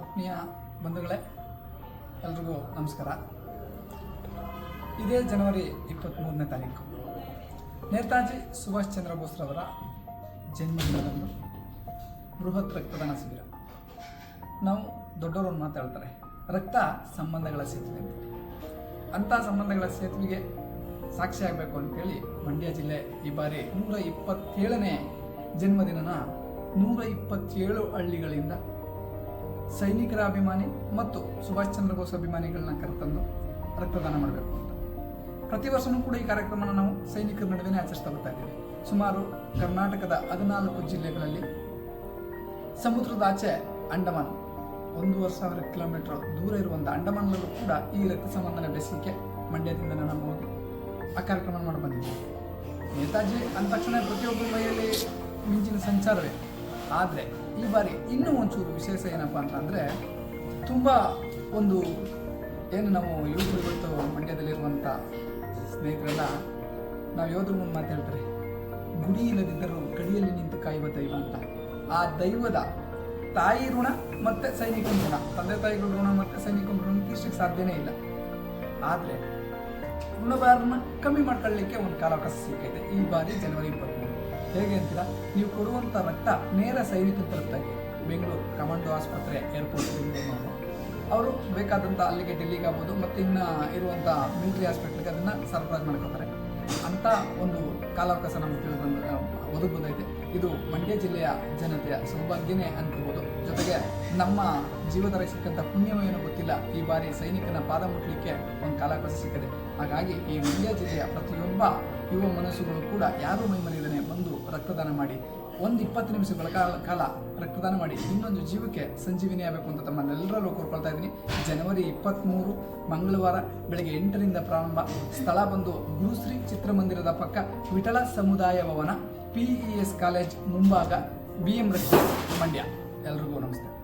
ಆತ್ಮೀಯ ಬಂಧುಗಳೇ, ಎಲ್ರಿಗೂ ನಮಸ್ಕಾರ. ಇದೇ ಜನವರಿ ಇಪ್ಪತ್ತ್ಮೂರನೇ ತಾರೀಕು. ನೇತಾಜಿ ಸುಭಾಷ್ ಚಂದ್ರ ಬೋಸ್ರವರ ಜನ್ಮದಿನದಂದು ಬೃಹತ್ ರಕ್ತದಾನ ಶಿಬಿರ. ನಾವು ದೊಡ್ಡವರು ಮಾತಾಡ್ತಾರೆ ರಕ್ತ ಸಂಬಂಧಗಳ ಸೇತುವೆ ಅಂತ. ಅಂಥ ಸಂಬಂಧಗಳ ಸೇತುವೆಗೆ ಸಾಕ್ಷಿಯಾಗಬೇಕು ಅಂತೇಳಿ ಮಂಡ್ಯ ಜಿಲ್ಲೆ ಈ ಬಾರಿ ನೂರ ಇಪ್ಪತ್ತೇಳನೇ ಜನ್ಮದಿನನ ನೂರ ಇಪ್ಪತ್ತೇಳು ಹಳ್ಳಿಗಳಿಂದ ಸೈನಿಕರ ಅಭಿಮಾನಿ ಮತ್ತು ಸುಭಾಷ್ ಚಂದ್ರ ಬೋಸ್ ಅಭಿಮಾನಿಗಳನ್ನ ಕರೆತಂದು ರಕ್ತದಾನ ಮಾಡಬೇಕು ಅಂತ. ಪ್ರತಿ ವರ್ಷವೂ ಕೂಡ ಈ ಕಾರ್ಯಕ್ರಮನ ನಾವು ಸೈನಿಕರ ನಡುವೆ ಆಚರಿಸ್ತಾ ಬರ್ತಾ ಸುಮಾರು ಕರ್ನಾಟಕದ ಹದಿನಾಲ್ಕು ಜಿಲ್ಲೆಗಳಲ್ಲಿ ಸಮುದ್ರದಾಚೆ ಅಂಡಮಾನ್ ಒಂದೂವರೆ ಸಾವಿರ ಕಿಲೋಮೀಟರ್ ದೂರ ಇರುವಂಥ ಅಂಡಮಾನಲ್ಲೂ ಕೂಡ ಈ ರಕ್ತ ಸಂಬಂಧನ ಬೆಸಲಿಕ್ಕೆ ಮಂಡ್ಯದಿಂದ ನಾವು ಹೋಗಿ ಆ ಕಾರ್ಯಕ್ರಮ ಮಾಡಿ ಬಂದಿದ್ದೀವಿ ನೇತಾಜಿ ಅಂದ ತಕ್ಷಣ ಪ್ರತಿಯೊಬ್ಬರ ಮೈಯಲ್ಲಿ ಮಿಂಚಿನ ಸಂಚಾರವೇ. ಆದರೆ ಈ ಬಾರಿ ಇನ್ನೂ ಒಂಚೂರು ವಿಶೇಷ ಏನಪ್ಪ ಅಂತಂದರೆ ತುಂಬ ಒಂದು ಏನು ನಾವು ಯೋಧರು ಇವತ್ತು ಮಂಡ್ಯದಲ್ಲಿರುವಂಥ ಸ್ನೇಹಿತರೆಲ್ಲ ನಾವು ಯೋಧರ ಮುಂದೆ ಮಾತಾಡ್ತಾರೆ? ಗುಡಿ ಇಲ್ಲದಿದ್ದರೂ ಗಡಿಯಲ್ಲಿ ನಿಂತು ಕಾಯುವ ದೈವ ಅಂತ. ಆ ದೈವದ ತಾಯಿ ಋಣ ಮತ್ತು ಸೈನಿಕನ ಋಣ. ತಂದೆ ತಾಯಿಗಳ ಋಣ ಮತ್ತು ಸೈನಿಕನ ಋಣ ತೀರ್ಸಕ್ಕೆ ಸಾಧ್ಯನೇ ಇಲ್ಲ. ಆದರೆ ಋಣಭಾರನ ಕಮ್ಮಿ ಮಾಡ್ಕೊಳ್ಳಿಕ್ಕೆ ಒಂದು ಕಾಲಾವಕಾಶ ಸಿಕ್ಕೈತೆ. ಈ ಬಾರಿ ಜನವರಿ ಇಪ್ಪತ್ತ್ಮೂರು ಹೇಗೆ ಅಂತೀರಾ? ನೀವು ಕೊಡುವಂಥ ರಕ್ತ ನೇರ ಸೈನಿಕ ತಲುಪ್ತಾಗೆ ಬೆಂಗಳೂರು ಕಮಾಂಡೋ ಆಸ್ಪತ್ರೆ ಏರ್ಪೋರ್ಟ್ ಬೆಂಗಳೂರು ಅವರು ಬೇಕಾದಂಥ ಅಲ್ಲಿಗೆ ಡೆಲ್ಲಿಗೆ ಆಗ್ಬೋದು, ಮತ್ತು ಇನ್ನು ಇರುವಂಥ ಮಿಲಿಟರಿ ಹಾಸ್ಪಿಟ್ಲಿಗೆ ಅದನ್ನು ಸರಬರಾಜು ಮಾಡ್ಕೋತಾರೆ ಅಂಥ ಒಂದು ಕಾಲಾವಕಾಶ ನಮ್ಗೆ ತಿಳಿದು ಒದಗಿ ಬಂದೈತೆ ಇದು ಮಂಡ್ಯ ಜಿಲ್ಲೆಯ ಜನತೆಯ ಸೌಭಾಗ್ಯನೇ ಅನ್ಕೋಬೋದು. ಜೊತೆಗೆ ನಮ್ಮ ಜೀವದ ಸಿಕ್ಕಂಥ ಪುಣ್ಯವೇನೋ ಗೊತ್ತಿಲ್ಲ. ಈ ಬಾರಿ ಸೈನಿಕನ ಪಾದ ಮುಟ್ಟಲಿಕ್ಕೆ ಒಂದು ಕಾಲಾವಕಾಶ ಸಿಕ್ಕಿದೆ. ಹಾಗಾಗಿ ಈ ಮಂಡ್ಯ ಜಿಲ್ಲೆಯ ಪ್ರತಿಯೊಬ್ಬ ಯುವ ಮನಸ್ಸುಗಳು ಕೂಡ ಯಾರು ಬಂದು ರಕ್ತದಾನ ಮಾಡಿ. ಒಂದು ಇಪ್ಪತ್ತು ನಿಮಿಷಗಳ ಕಾಲ ಕಾಲ ರಕ್ತದಾನ ಮಾಡಿ. ಇನ್ನೊಂದು ಜೀವಕ್ಕೆ ಸಂಜೀವಿನಿ ಆಗಬೇಕು ಅಂತ ತಮ್ಮನ್ನೆಲ್ಲರಲ್ಲೂ ಕೋರ್ಕೊಳ್ತಾ ಇದ್ದೀನಿ. ಜನವರಿ ಇಪ್ಪತ್ತ್ಮೂರು ಮಂಗಳವಾರ ಬೆಳಗ್ಗೆ ಎಂಟರಿಂದ ಪ್ರಾರಂಭ. ಸ್ಥಳ ಬಂದು ಗುರುಶ್ರೀ ಚಿತ್ರಮಂದಿರದ ಪಕ್ಕ ವಿಠಲ ಸಮುದಾಯ ಭವನ ಪಿ ಇ ಎಸ್ ಕಾಲೇಜ್ ಮುಂಭಾಗ ಬಿ ಎಂ ರಸ್ತೆ, ಮಂಡ್ಯ. ಎಲ್ರಿಗೂ ನಮಸ್ತೆ.